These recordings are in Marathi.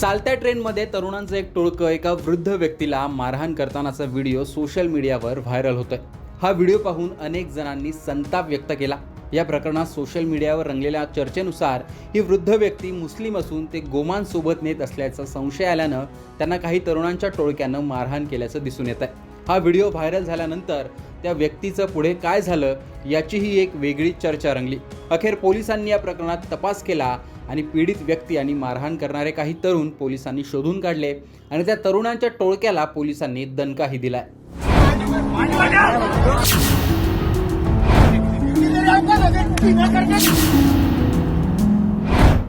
चालत्या ट्रेनमध्ये तरुणांचं एक टोळकं एका वृद्ध व्यक्तीला मारहाण करतानाचा व्हिडिओ सोशल मीडियावर व्हायरल होतोय. हा व्हिडिओ पाहून अनेक जणांनी संताप व्यक्त केला. या प्रकरणात सोशल मीडियावर रंगलेल्या चर्चेनुसार ही वृद्ध व्यक्ती मुस्लिम असून ते गोमांसोबत नेत असल्याचा संशय आल्यानं त्यांना काही तरुणांच्या टोळक्यानं मारहाण केल्याचं दिसून येत आहे हा व्हिडिओ व्हायरल झाल्यानंतर त्या व्यक्तीचं पुढे काय झालं याचीही एक वेगळी चर्चा रंगली. अखेर पोलिसांनी या प्रकरणात तपास केला आणि पीडित व्यक्ती आणि मारहाण करणारे काही तरुण पोलिसांनी शोधून काढले आणि त्या तरुणांच्या टोळक्याला पोलिसांनी दणकाही दिलाय.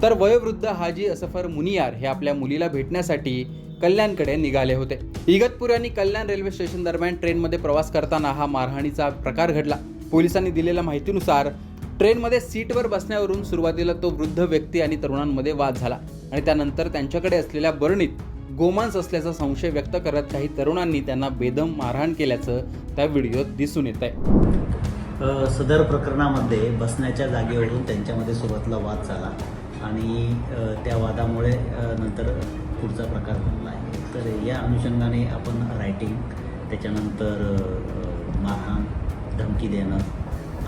तर वयोवृद्ध हाजी असफर मुनियार हे आपल्या मुलीला भेटण्यासाठी कल्याणकडे निघाले होते. इगतपुरी आणि कल्याण रेल्वे स्टेशन दरम्यान ट्रेनमध्ये प्रवास करताना हा मारहाणीचा प्रकार घडला. पोलिसांनी दिलेल्या माहितीनुसार ट्रेनमध्ये सीटवर बसण्यावरून सुरुवातीला तो वृद्ध व्यक्ती आणि तरुणांमध्ये वाद झाला आणि त्यानंतर त्यांच्याकडे असलेल्या बरणीत गोमांस असल्याचा संशय व्यक्त करत काही तरुणांनी त्यांना बेदम मारहाण केल्याचं त्या व्हिडिओत दिसून येत आहे सदर प्रकरणामध्ये बसण्याच्या जागेवरून त्यांच्यामध्ये सुरुवातीला वाद झाला आणि त्या वादामुळे नंतर पुढचा प्रकार बनला आहे. तर या अनुषंगाने आपण रायटिंग त्याच्यानंतर मारहाण धमकी देणं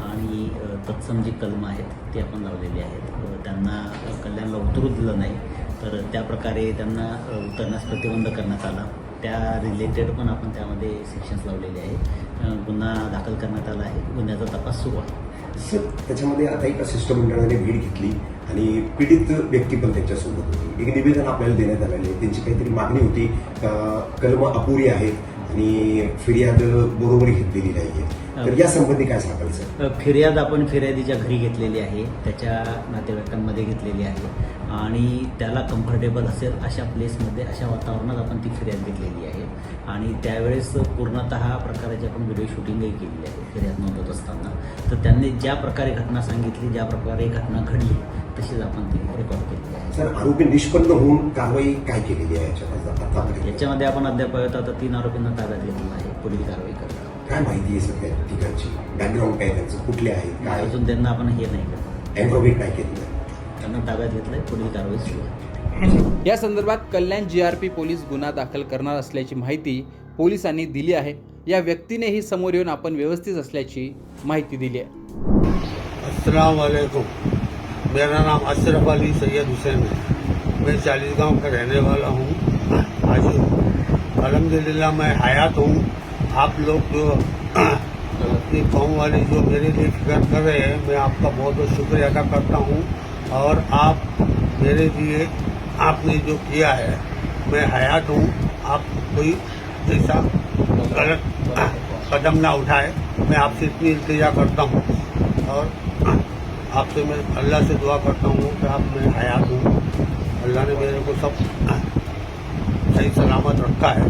आणि तत्सम जी कलम आहेत ती आपण लावलेली आहेत. त्यांना कल्याणला उतरू दिलं नाही. तर त्या प्रकारे त्यांना उतरण्यास प्रतिबंध करण्यात आला. त्या रिलेटेड पण आपण त्यामध्ये सेक्शन्स लावलेले आहेत. गुन्हा दाखल करण्यात आला आहे. गुन्ह्याचा तपास सुरू आहे. सर त्याच्यामध्ये आता एका शिष्टमंडळाने भेट घेतली. आणि पीडित व्यक्ती पण त्यांच्यासोबत होती. एक निवेदन आपल्याला देण्यात आलेलं आहे. त्यांची काहीतरी मागणी होती का कलम अपुरी आहेत आणि फिर्याद बरोबर घेतलेली नाही आहे. तर या संबंधी काय अ, फिर्याद आपण फिर्यादीच्या घरी घेतलेली आहे. त्याच्या नातेवाईकांमध्ये घेतलेली आहे. आणि त्याला कम्फर्टेबल असेल अशा प्लेसमध्ये अशा वातावरणात आपण ती फिर्याद घेतलेली आहे. आणि त्यावेळेस पूर्णतः प्रकाराची आपण व्हिडिओ शूटिंगही केलेली आहे फिर्याद नोंदवत असताना तर त्यांनी ज्या प्रकारे घटना सांगितली ज्या प्रकारे घटना घडली तशीच आपण ती रेकॉर्ड आहे सर आरोपी निष्पन्न होऊन कारवाई काय केलेली आहे याच्यात आतापर्यंत याच्यामध्ये आपण अद्याप आता तीन आरोपींना ताब्यात घेतलेलं आहे. पुढील कारवाई करतो काय माहिती आहे सगळ्या ठिकाणची? बॅकग्राऊंड काय त्यांचं? कुठले आहेत काय अजून त्यांना आपण हे नाही करतो एम्प्रोवेट काय केलं त्यांना ताब्यात घेतलंय पुढील कारवाई सुरू आहे. या संदर्भात कल्याण जीआरपी पोलीस गुन्हा दाखल करणार असल्याची माहिती पोलिसांनी दिली आहे. या व्यक्तीनेही समोर येऊन आपण व्यवस्थित असल्याची माहिती दिली आहे. अस्सलाम वालेकुम मेरा नाम अशरफ अली सैयद हुसैन है। मैं चालीस गाँव का रहने वाला हूँ। आज अलहमदिल्ला मैं हयात हूँ। आप लोग जो अपनी कौम वाले जो मेरे लिए फ़िक्र कर रहे हैं, मैं आपका बहुत बहुत शुक्रिया अदा करता हूँ। और आप मेरे लिए, आपने जो किया है, मैं हयात हूँ। आप कोई ऐसा गलत कदम ना उठाए। मैं आपसे इतनी इल्तजा करता हूँ। और आपसे मैं अल्लाह से दुआ करता हूँ कि आप मैं हयात हूँ। अल्लाह ने मेरे को सब सही सलामत रखा है।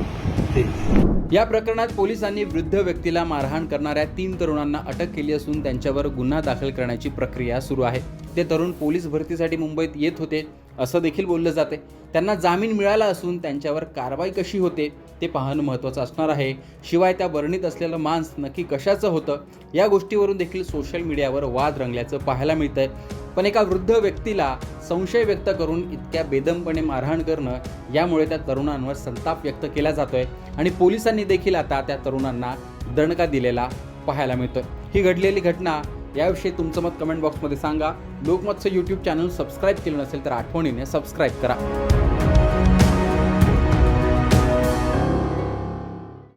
ठीक या प्रकरणात पोलिसांनी वृद्ध व्यक्तीला मारहाण करणाऱ्या तीन तरुणांना अटक केली असून त्यांच्यावर गुन्हा दाखल करण्याची प्रक्रिया सुरू आहे. ते तरुण पोलीस भरतीसाठी मुंबईत येत होते असं देखील बोललं जाते. त्यांना जामीन मिळाला असून त्यांच्यावर कारवाई कशी होते ते पाहणं महत्त्वाचं असणार आहे. शिवाय त्या वर्णित असलेलं मांस नक्की कशाचं होतं? या गोष्टीवरून देखील सोशल मीडियावर वाद रंगल्याचं पाहायला मिळतंय. पण एका वृद्ध व्यक्तीला संशय व्यक्त करून इतक्या बेदमपणे मारहाण करणं यामुळे त्या तरुणांवर संताप व्यक्त केला जातोय. आणि पोलिसांनी देखील आता त्या तरुणांना दणका दिलेला पाहायला मिळतोय. ही घडलेली घटना याविषयी तुमचं मत कमेंट बॉक्समध्ये सांगा. लोकमतचं यूट्यूब चॅनल सबस्क्राईब केलं नसेल तर आठवणीने सबस्क्राईब करा.